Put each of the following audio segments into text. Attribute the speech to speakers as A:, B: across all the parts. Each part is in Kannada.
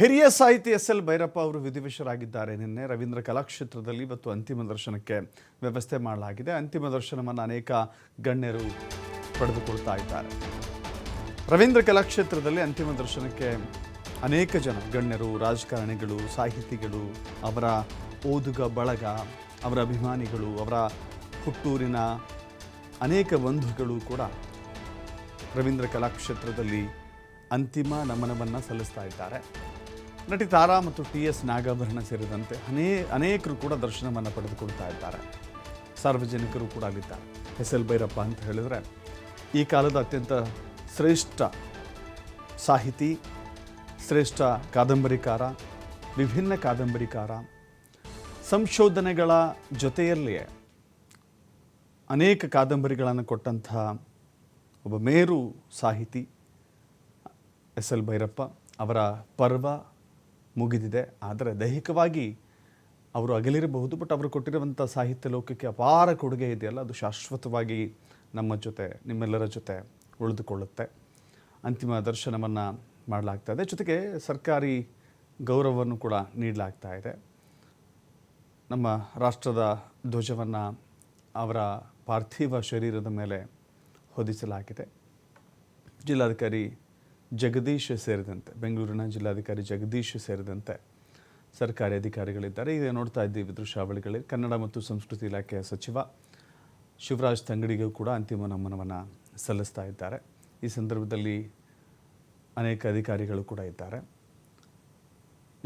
A: ಹಿರಿಯ ಸಾಹಿತಿ ಎಸ್ ಎಲ್ ಭೈರಪ್ಪ ಅವರು ವಿಧಿವಶರಾಗಿದ್ದಾರೆ. ನಿನ್ನೆ ರವೀಂದ್ರ ಕಲಾಕ್ಷೇತ್ರದಲ್ಲಿ ಇವತ್ತು ಅಂತಿಮ ದರ್ಶನಕ್ಕೆ ವ್ಯವಸ್ಥೆ ಮಾಡಲಾಗಿದೆ. ಅಂತಿಮ ದರ್ಶನವನ್ನು ಅನೇಕ ಗಣ್ಯರು ಪಡೆದುಕೊಳ್ತಾ ಇದ್ದಾರೆ. ರವೀಂದ್ರ ಕಲಾಕ್ಷೇತ್ರದಲ್ಲಿ ಅಂತಿಮ ದರ್ಶನಕ್ಕೆ ಅನೇಕ ಜನ ಗಣ್ಯರು, ರಾಜಕಾರಣಿಗಳು, ಸಾಹಿತಿಗಳು, ಅವರ ಓದುಗ, ಬಳಗ, ಅವರ ಅಭಿಮಾನಿಗಳು, ಅವರ ಹುಟ್ಟೂರಿನ ಅನೇಕ ಬಂಧುಗಳು ಕೂಡ ರವೀಂದ್ರ ಕಲಾಕ್ಷೇತ್ರದಲ್ಲಿ ಅಂತಿಮ ನಮನವನ್ನು ಸಲ್ಲಿಸ್ತಾ ಇದ್ದಾರೆ. ನಟಿ ತಾರಾ ಮತ್ತು ಟಿ ಎಸ್ ನಾಗಾಭರಣ ಸೇರಿದಂತೆ ಅನೇ ಅನೇಕರು ಕೂಡ ದರ್ಶನವನ್ನು ಪಡೆದುಕೊಳ್ತಾ ಇದ್ದಾರೆ. ಸಾರ್ವಜನಿಕರು ಕೂಡ ಆಗಿದ್ದಾರೆ ಎಸ್ ಎಲ್ ಭೈರಪ್ಪ ಅಂತ ಹೇಳಿದರೆ, ಈ ಕಾಲದ ಅತ್ಯಂತ ಶ್ರೇಷ್ಠ ಸಾಹಿತಿ, ಶ್ರೇಷ್ಠ ಕಾದಂಬರಿಕಾರ, ವಿಭಿನ್ನ ಕಾದಂಬರಿಕಾರ, ಸಂಶೋಧನೆಗಳ ಜೊತೆಯಲ್ಲಿಯೇ ಅನೇಕ ಕಾದಂಬರಿಗಳನ್ನು ಕೊಟ್ಟಂತಹ ಒಬ್ಬ ಮೇರು ಸಾಹಿತಿ ಎಸ್ ಎಲ್ ಭೈರಪ್ಪ ಅವರ ಪರ್ವ ಮುಗಿದಿದೆ. ಆದರೆ ದೈಹಿಕವಾಗಿ ಅವರು ಅಗಲಿರಬಹುದು ಬಟ್ ಅವರು ಕೊಟ್ಟಿರುವಂಥ ಸಾಹಿತ್ಯ ಲೋಕಕ್ಕೆ ಅಪಾರ ಕೊಡುಗೆ ಇದೆಯಲ್ಲ, ಅದು ಶಾಶ್ವತವಾಗಿ ನಮ್ಮ ಜೊತೆ, ನಿಮ್ಮೆಲ್ಲರ ಜೊತೆ ಉಳಿದುಕೊಳ್ಳುತ್ತೆ. ಅಂತಿಮ ದರ್ಶನವನ್ನು ಮಾಡಲಾಗ್ತಾ ಇದೆ. ಜೊತೆಗೆ ಸರ್ಕಾರಿ ಗೌರವವನ್ನು ಕೂಡ ನೀಡಲಾಗ್ತಾ ಇದೆ. ನಮ್ಮ ರಾಷ್ಟ್ರದ ಧ್ವಜವನ್ನು ಅವರ ಪಾರ್ಥಿವ ಶರೀರದ ಮೇಲೆ ಹೊದಿಸಲಾಗಿದೆ. ಜಿಲ್ಲಾಧಿಕಾರಿ ಜಗದೀಶ್ ಸೇರಿದಂತೆ, ಬೆಂಗಳೂರಿನ ಜಿಲ್ಲಾಧಿಕಾರಿ ಜಗದೀಶ್ ಸೇರಿದಂತೆ ಸರ್ಕಾರಿ ಅಧಿಕಾರಿಗಳಿದ್ದಾರೆ. ಈಗ ನೋಡ್ತಾ ಇದ್ದೀವಿ ದೃಶ್ಯಾವಳಿಗಳಲ್ಲಿ ಕನ್ನಡ ಮತ್ತು ಸಂಸ್ಕೃತಿ ಇಲಾಖೆಯ ಸಚಿವ ಶಿವರಾಜ್ ತಂಗಡಿಗೂ ಕೂಡ ಅಂತಿಮ ನಮನವನ್ನು ಸಲ್ಲಿಸ್ತಾ ಇದ್ದಾರೆ. ಈ ಸಂದರ್ಭದಲ್ಲಿ ಅನೇಕ ಅಧಿಕಾರಿಗಳು ಕೂಡ ಇದ್ದಾರೆ.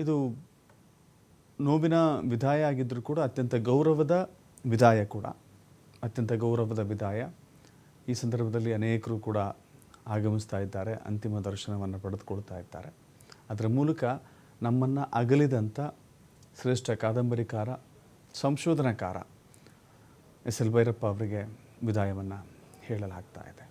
A: ಇದು ನೋವಿನ ವಿದಾಯ ಆಗಿದ್ದರೂ ಕೂಡ ಅತ್ಯಂತ ಗೌರವದ ವಿದಾಯ ಕೂಡ, ಅತ್ಯಂತ ಗೌರವದ ವಿದಾಯ. ಈ ಸಂದರ್ಭದಲ್ಲಿ ಅನೇಕರು ಕೂಡ ಆಗಮಿಸ್ತಾ ಇದ್ದಾರೆ, ಅಂತಿಮ ದರ್ಶನವನ್ನು ಪಡೆದುಕೊಳ್ತಾ ಇದ್ದಾರೆ. ಅದರ ಮೂಲಕ ನಮ್ಮನ್ನು ಅಗಲಿದಂಥ ಶ್ರೇಷ್ಠ ಕಾದಂಬರಿಕಾರ ಸಂಶೋಧನಾಕಾರ ಎಸ್ ಎಲ್ ಭೈರಪ್ಪ ಅವರಿಗೆ ವಿದಾಯವನ್ನು ಹೇಳಲಾಗ್ತಾ ಇದೆ.